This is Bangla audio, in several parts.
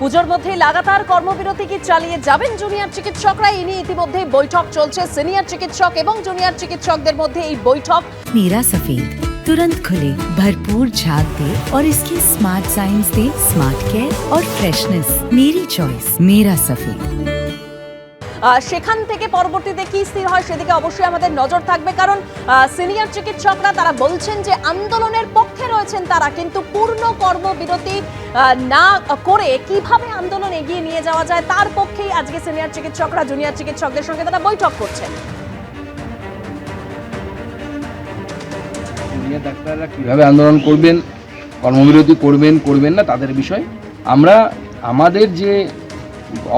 পুজোর মধ্যে লাগাতার কর্মবিরতি কি চালিয়ে যাবেন জুনিয়র চিকিৎসকরা এই নিয়ে ইতিমধ্যে বৈঠক চলছে সিনিয়র চিকিৎসক এবং জুনিয়র চিকিৎসকদের মধ্যে এই বৈঠক मीरा सफेद तुरंत खुले भरपूर झाग दे और इसकी स्मार्ट साइंस दे स्मार्ट केयर और फ्रेशनेस मेरी चॉइस मेरा सफेद আহ, সেখান থেকে পরবর্তীতে কি স্থির হয় সেদিকে অবশ্যই আমাদের নজর থাকবে, কারণ সিনিয়র চিকিৎসকরা তারা বলছেন যে আন্দোলনের পক্ষে রয়েছেন তারা, কিন্তু পূর্ণ কর্মবিরতি না করে কীভাবে আন্দোলন এগিয়ে নিয়ে যাওয়া যায় তার পক্ষেই আজকে সিনিয়র চিকিৎসকরা, জুনিয়র চিকিৎসকদের সঙ্গে তারা বৈঠক করছেন। ডাক্তাররা কীভাবে আন্দোলন করবেন, কর্মবিরতি করবেন করবেন না, তাদের বিষয় আমরা, আমাদের যে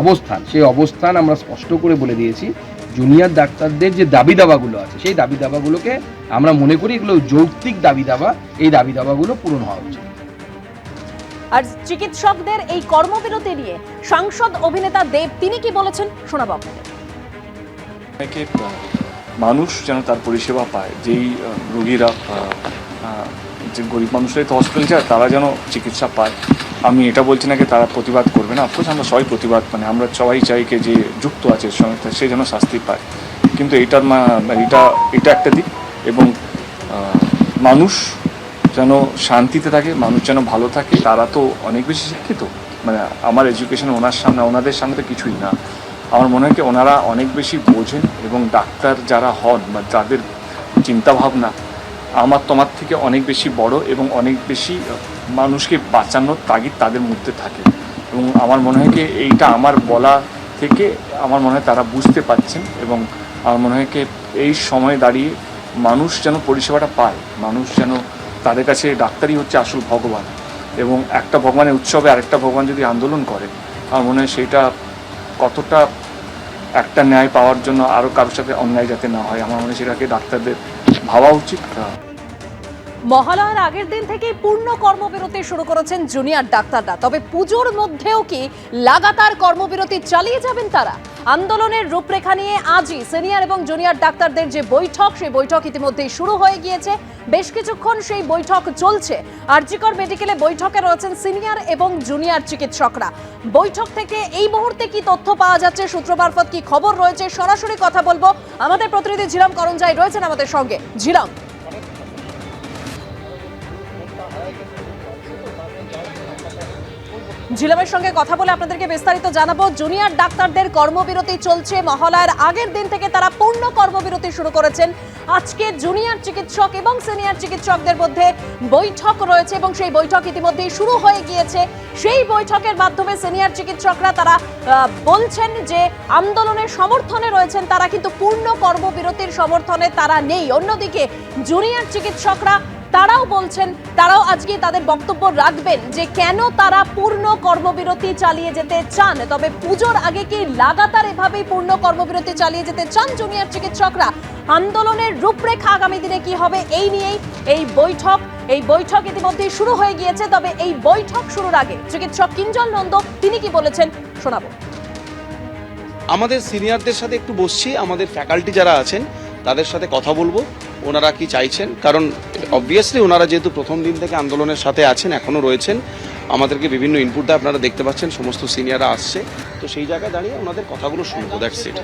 অবস্থান সেই অবস্থান আমরা স্পষ্ট করে বলে দিয়েছি। জুনিয়র ডাক্তারদের যে দাবি দাবাগুলো আছে সেই দাবি দাবাগুলোকে আমরা মনে করি এগুলো যৌক্তিক দাবি দাবা। এই দাবি দাবাগুলো পূরণ হওয়া উচিত। আর চিকিৎসকদের এই কর্মবিরতি নিয়ে সাংসদ অভিনেতা দেব তিনি কি বলেছেন? শোনাবো আপনাদের। মানুষ যেন তার পরিষেবা পায় যেই রোগীরা যে গরিব মানুষরাই তো হসপিটাল যায় তারা যেন চিকিৎসা পায়। আমি এটা বলছি না যে তারা প্রতিবাদ করবে না অফকোর্স আমরা সবাই প্রতিবাদ মানে আমরা সবাই চাই কে যে যুক্ত আছে সঙ্গে সে যেন শাস্তি পায়। কিন্তু এটার মা- এটা এটা একটা দিক এবং মানুষ যেন শান্তিতে থাকে, মানুষ যেন ভালো থাকে, তারা তো অনেক বেশি শিক্ষিত। মানে আমার এডুকেশন ওনার সামনে, ওনাদের সামনে তো কিছুই না। আমার মনে হয় কি ওনারা অনেক বেশি বোঝেন এবং ডাক্তার যারা হন বা যাদের চিন্তাভাবনা আমার, তোমার থেকে অনেক বেশি বড় এবং অনেক বেশি মানুষকে বাঁচানোর তাগিদ তাদের মধ্যে থাকে। এবং আমার মনে হয় কি এইটা আমার বলা থেকে আমার মনে হয় তারা বুঝতে পারছেন এবং আমার মনে হয় কি এই সময়ে দাঁড়িয়ে মানুষ যেন পরিষেবাটা পায়, মানুষ যেন তাদের কাছে ডাক্তারই হচ্ছে আসল ভগবান এবং একটা ভগবানের উৎসবে আরেকটা ভগবান যদি আন্দোলন করে, আমার মনে হয় সেইটা কতটা একটা ন্যায় পাওয়ার জন্য আরও কারোর সাথে অন্যায় যাতে না হয়, আমার মনে হয় সেটাকে ডাক্তারদের ভাবা উচিত। মহালয়ার আগের দিন থেকেই পূর্ণ কর্মবিরতি শুরু করেছেন জুনিয়র ডাক্তাররা। তবে পুজোর মধ্যেও কি লাগাতার কর্মবিরতি চালিয়ে যাবেন তারা? আন্দোলনের রূপরেখা নিয়ে আজই সিনিয়র এবং জুনিয়র ডাক্তারদের যে বৈঠক, সেই বৈঠক ইতিমধ্যেই শুরু হয়ে গিয়েছে। বেশ কিছুক্ষণ সেই বৈঠক চলছে। আরজিকর মেডিকেলে বৈঠকে রয়েছেন সিনিয়র এবং জুনিয়র চিকিৎসকরা। বৈঠক থেকে এই মুহূর্তে কি তথ্য পাওয়া যাচ্ছে, সূত্র মারফত কি খবর রয়েছে, সরাসরি কথা বলব। আমাদের প্রতিনিধি ঝিলাম করঞ্জাই রয়েছেন আমাদের সঙ্গে। ঝিলাম। ঝিলামের সঙ্গে কথা বলে আপনাদেরকে বিস্তারিত জানাব। জুনিয়র ডাক্তারদের কর্মবিরতি চলছে। মহালয়ার আগের দিন থেকে তারা পূর্ণ কর্মবিরতি শুরু করেছেন। আজকে জুনিয়র চিকিৎসক এবং সিনিয়র চিকিৎসকদের মধ্যে বৈঠক রয়েছে এবং সেই বৈঠক ইতিমধ্যেই শুরু হয়ে গিয়েছে। সেই বৈঠকের মাধ্যমে সিনিয়র চিকিৎসকরা তারা বলছেন যে আন্দোলনের সমর্থনে রয়েছেন, তারা কিন্তু পূর্ণ কর্মবিরতির সমর্থনে তারা নেই। অন্যদিকে জুনিয়র চিকিৎসকরা তারাও বলছেন, তারাও আজকে তাদের বক্তব্য রাখবেন যে কেন তারা পূর্ণ কর্মবিরতি চালিয়ে যেতে চান। তবে পুজোর আগে কি লাগাতার এভাবেই পূর্ণ কর্মবিরতি চালিয়ে যেতে চান জুনিয়র চিকিৎসকরা? আন্দোলনের রূপরেখা আগামী দিনে কি হবে এই নিয়েই এই বৈঠক। এই বৈঠক ইতিমধ্যে শুরু হয়ে গিয়েছে, তবে এই বৈঠক শুরুর আগে চিকিৎসক কিঞ্জল নন্দ, তিনি কি বলেছেন শোনাবো। আমাদের সিনিয়রদের সাথে একটু বসছি, আমাদের ফ্যাকাল্টি যারা আছেন, তাদের সাথে কথা বলব। ওনারা কি চাইছেন? কারণ অবভিয়াসলি ওনারা যেহেতু প্রথম দিন থেকে আন্দোলনের সাথে আছেন, এখনও রয়েছেন, আমাদেরকে বিভিন্ন ইনপুট দেয়, আপনারা দেখতে পাচ্ছেন, সমস্ত সিনিয়ররা আসছে। তো সেই জায়গায় দাঁড়িয়ে ওনাদের কথাগুলো শুনব দ্যাটস ইট